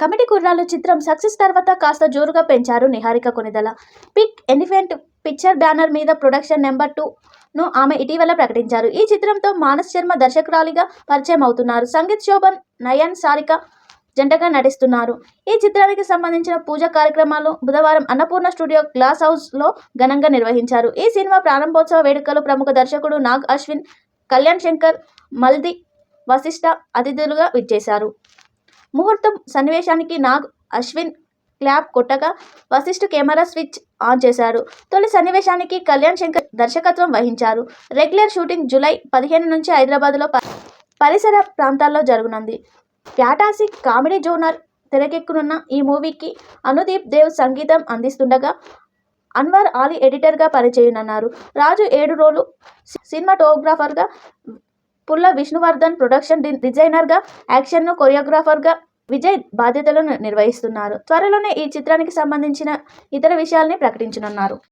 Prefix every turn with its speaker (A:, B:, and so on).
A: Committee కుర్రాళ్ళు చిత్రం success తర్వాత కాస్త జోరుగా పెంచారు Niharika Konidela. Pink elephant picture banner మీద ప్రొడక్షన్ నెంబర్ టూ ను ఆమె ఇటీవల ప్రకటించారు. ఈ చిత్రంతో మానస్ శర్మ దర్శకురాలిగా పరిచయం అవుతున్నారు. సంగీత్ శోభన్ నయన్ సారిక జంటగా నటిస్తున్నారు. ఈ చిత్రానికి సంబంధించిన పూజ కార్యక్రమాలు బుధవారం అన్నపూర్ణ స్టూడియో గ్లాస్ హౌస్లో ఘనంగా నిర్వహించారు. ఈ సినిమా ప్రారంభోత్సవ వేడుకలు ప్రముఖ దర్శకుడు నాగ్ అశ్విన్ కళ్యాణ్ శంకర్ మల్ది వశిష్ఠ అతిథులుగా విచ్చేశారు. ముహూర్తం సన్నివేశానికి నాగ్ అశ్విన్ క్లాప్ కొట్టగా వశిష్ఠ కెమెరా స్విచ్ ఆన్ చేశారు. తొలి సన్నివేశానికి కళ్యాణ్ శంకర్ దర్శకత్వం వహించారు. రెగ్యులర్ షూటింగ్ జూలై పదిహేను నుంచి హైదరాబాద్లో పరిసర ప్రాంతాల్లో జరగనుంది. ఫ్యాటాసి కామెడీ జోనర్ తెరకెక్కునున్న ఈ మూవీకి అనుదీప్ దేవ్ సంగీతం అందిస్తుండగా అన్వర్ ఆలీ ఎడిటర్గా పనిచేయనున్నారు. రాజు ఏడు రోలు సినిమాటోగ్రాఫర్గా పుల్ల విష్ణువర్ధన్ ప్రొడక్షన్ డిజైనర్గా యాక్షన్ను కొరియోగ్రాఫర్గా విజయ్ బాధ్యతలను నిర్వహిస్తున్నారు. త్వరలోనే ఈ చిత్రానికి సంబంధించిన ఇతర విషయాల్ని ప్రకటించనున్నారు.